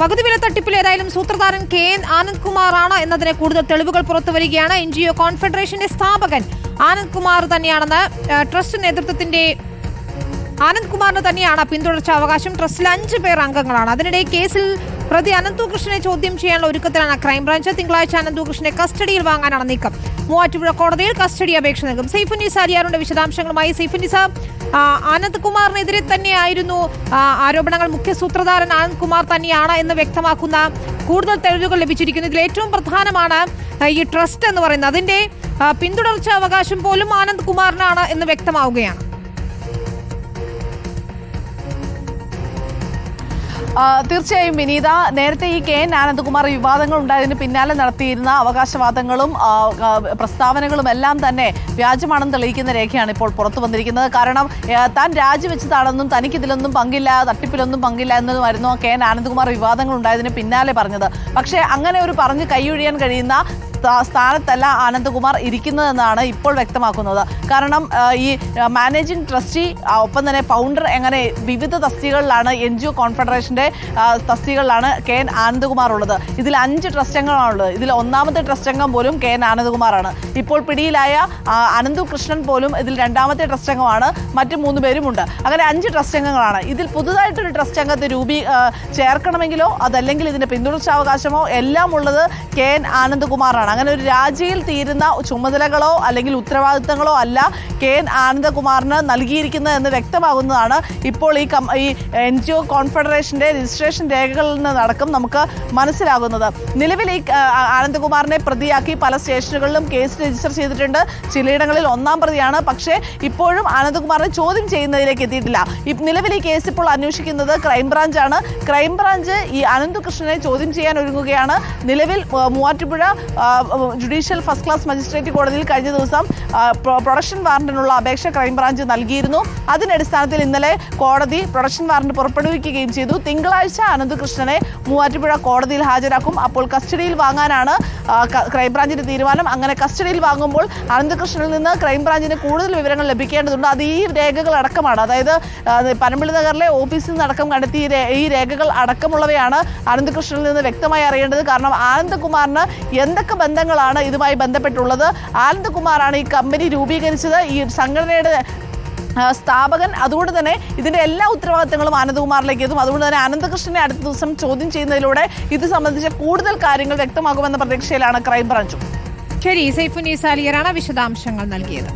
പകുതി വില തട്ടിപ്പിൽ ഏതായാലും സൂത്രധാരൻ കെ എൻ ആനന്ദ് കുമാറാണ് എന്നതിന് കൂടുതൽ തെളിവുകൾ പുറത്തു വരികയാണ്. എൻ ജി ഒ കോൺഫെഡറേഷന്റെ സ്ഥാപകൻ ആനന്ദ് കുമാർ തന്നെയാണെന്ന് ട്രസ്റ്റ് നേതൃത്വത്തിന്റെ ആനന്ദ് കുമാറിന് തന്നെയാണ് പിന്തുടർച്ച അവകാശം ട്രസ്റ്റിൽ അഞ്ച് പേർ അംഗങ്ങളാണ്. അതിനിടെ കേസിൽ പ്രതി അനന്തുകൃഷ്ണനെ ചോദ്യം ചെയ്യാനുള്ള ഒരുക്കത്തിലാണ് ക്രൈംബ്രാഞ്ച്. തിങ്കളാഴ്ച അനന്തുകൃഷ്ണനെ കസ്റ്റഡിയിൽ വാങ്ങാനാണ് നീക്കം. മൂവാറ്റുപുഴ കോടതിയിൽ കസ്റ്റഡി അപേക്ഷ നൽകും. സൈഫുന്നീസ് അലിയാറുടെ വിശദാംശങ്ങളുമായി സൈഫുന്നീസ ആ, ആനന്ദ് കുമാറിനെതിരെ തന്നെയായിരുന്നു ആരോപണങ്ങൾ. മുഖ്യ സൂത്രധാരൻ ആനന്ദ് കുമാർ തന്നെയാണ് എന്ന് വ്യക്തമാക്കുന്ന കൂടുതൽ തെളിവുകൾ ലഭിച്ചിരിക്കുന്നു. ഇതിൽ ഏറ്റവും പ്രധാനമാണ് ഈ ട്രസ്റ്റ് എന്ന് പറയുന്നത്. അതിന്റെ പിന്തുടർച്ച അവകാശം പോലും ആനന്ദ് കുമാറിനാണ് എന്ന് വ്യക്തമാവുകയാണ്. തീർച്ചയായും വിനീത നേരത്തെ ഈ കെ എൻ ആനന്ദകുമാർ വിവാദങ്ങൾ ഉണ്ടായതിന് പിന്നാലെ നടത്തിയിരുന്ന അവകാശവാദങ്ങളും പ്രസ്താവനകളും എല്ലാം തന്നെ വ്യാജമാണെന്ന് തെളിയിക്കുന്ന രേഖയാണ് ഇപ്പോൾ പുറത്തു വന്നിരിക്കുന്നത്. കാരണം താൻ രാജിവെച്ചതാണെന്നും തനിക്കിതിലൊന്നും പങ്കില്ല തട്ടിപ്പിലൊന്നും പങ്കില്ല എന്നതുമായിരുന്നു കെ എൻ ആനന്ദകുമാർ വിവാദങ്ങൾ ഉണ്ടായതിന് പിന്നാലെ പറഞ്ഞത്. പക്ഷേ അങ്ങനെ ഒരു പറഞ്ഞ് കൈയൊഴിയാൻ കഴിയുന്ന സ്ഥാനത്തല്ല ആനന്ദകുമാർ ഇരിക്കുന്നതെന്നാണ് ഇപ്പോൾ വ്യക്തമാക്കുന്നത്. കാരണം ഈ മാനേജിംഗ് ട്രസ്റ്റി ഒപ്പം തന്നെ ഫൗണ്ടർ എങ്ങനെ വിവിധ തസ്തികളിലാണ് എൻ ജി ഒ കോൺഫെഡറേഷന്റെ തസ്തികളിലാണ് കെ എൻ ആനന്ദകുമാർ ഉള്ളത്. ഇതിൽ അഞ്ച് ട്രസ്റ്റ് അംഗങ്ങളാണുള്ളത് ഇതിൽ ഒന്നാമത്തെ ട്രസ്റ്റ് അംഗം പോലും കെ എൻ ആനന്ദകുമാറാണ് ഇപ്പോൾ പിടിയിലായ അനന്തു കൃഷ്ണൻ പോലും ഇതിൽ രണ്ടാമത്തെ ട്രസ്റ്റ് അംഗമാണ് മറ്റ് മൂന്ന് പേരുമുണ്ട്. അങ്ങനെ അഞ്ച് ട്രസ്റ്റ് അംഗങ്ങളാണ് ഇതിൽ പുതുതായിട്ടൊരു ട്രസ്റ്റ് അംഗത്തെ രൂപീ ചേർക്കണമെങ്കിലോ അതല്ലെങ്കിൽ ഇതിന്റെ പിന്തുടർച്ചാവകാശമോ എല്ലാം ഉള്ളത് കെ എൻ ആനന്ദകുമാറാണ് അങ്ങനെ ഒരു രാജിയിൽ തീരുന്ന ചുമതലകളോ അല്ലെങ്കിൽ ഉത്തരവാദിത്തങ്ങളോ അല്ല കെ എൻ ആനന്ദകുമാറിന് നൽകിയിരിക്കുന്നത് എന്ന് വ്യക്തമാകുന്നതാണ്. ഇപ്പോൾ ഈ കം ഈ എൻ ജി ഒ കോൺഫെഡറേഷന്റെ രജിസ്ട്രേഷൻ രേഖകളിൽ നിന്ന് നടക്കും നമുക്ക് മനസ്സിലാകുന്നത്. നിലവിൽ ഈ ആനന്ദകുമാറിനെ പ്രതിയാക്കി പല സ്റ്റേഷനുകളിലും കേസ് രജിസ്റ്റർ ചെയ്തിട്ടുണ്ട്. ചിലയിടങ്ങളിൽ ഒന്നാം പ്രതിയാണ്. പക്ഷേ ഇപ്പോഴും ആനന്ദകുമാറിനെ ചോദ്യം ചെയ്യുന്നതിലേക്ക് എത്തിയിട്ടില്ല. നിലവിൽ ഈ കേസ് ഇപ്പോൾ അന്വേഷിക്കുന്നത് ക്രൈംബ്രാഞ്ചാണ്. ക്രൈംബ്രാഞ്ച് ഈ അനന്തകൃഷ്ണനെ ചോദ്യം ചെയ്യാൻ ഒരുങ്ങുകയാണ്. നിലവിൽ Muvattupuzha judicial first class magistrate കോടതിയിൽ കഴിഞ്ഞ ദിവസം പ്രൊഡക്ഷൻ വാറന്റിനുള്ള അപേക്ഷ ക്രൈംബ്രാഞ്ച് നൽകിയിരുന്നു. അതിന്റെ അടിസ്ഥാനത്തിൽ ഇന്നലെ കോടതി പ്രൊഡക്ഷൻ വാറന്റ് പുറപ്പെടുവിക്കുകയും ചെയ്തു. തിങ്കളാഴ്ച അനന്തകൃഷ്ണനെ മൂവാറ്റുപുഴ കോടതിയിൽ ഹാജരാക്കും. അപ്പോൾ കസ്റ്റഡിയിൽ വാങ്ങാനാണ് ക്രൈംബ്രാഞ്ചിന്റെ തീരുമാനം. അങ്ങനെ കസ്റ്റഡിയിൽ വാങ്ങുമ്പോൾ അനന്തകൃഷ്ണനിൽ നിന്ന് ക്രൈംബ്രാഞ്ചിന് കൂടുതൽ വിവരങ്ങൾ ലഭിക്കേണ്ടതുണ്ട്. അത് ഈ രേഖകൾ അടക്കമാണ്. അതായത് പനമ്പിളി നഗറിലെ ഓഫീസിൽ നിന്ന് ഈ ഈ രേഖകൾ അടക്കമുള്ളവയാണ് അനന്തകൃഷ്ണനിൽ നിന്ന് വ്യക്തമായി അറിയേണ്ടത്. കാരണം ആനന്ദകുമാറിന് എന്തൊക്കെ ബന്ധങ്ങളാണ് ഇതുമായി ബന്ധപ്പെട്ടുള്ളത്. ആനന്ദകുമാറാണ് ഈ കമ്പനി രൂപീകരിച്ചത്. ഈ സംഘടനയുടെ സ്ഥാപകൻ. അതുകൊണ്ട് തന്നെ ഇതിന്റെ എല്ലാ ഉത്തരവാദിത്തങ്ങളും ആനന്ദകുമാറിലേക്ക് എത്തും. അതുകൊണ്ട് തന്നെ അനന്തകൃഷ്ണനെ അടുത്ത ദിവസം ചോദ്യം ചെയ്യുന്നതിലൂടെ ഇത് സംബന്ധിച്ച കൂടുതൽ കാര്യങ്ങൾ വ്യക്തമാകുമെന്ന പ്രതീക്ഷയിലാണ് ക്രൈംബ്രാഞ്ചും. ശരി സൈഫുനീസ് അലിയറാണ് വിശദാംശങ്ങൾ നൽകിയത്.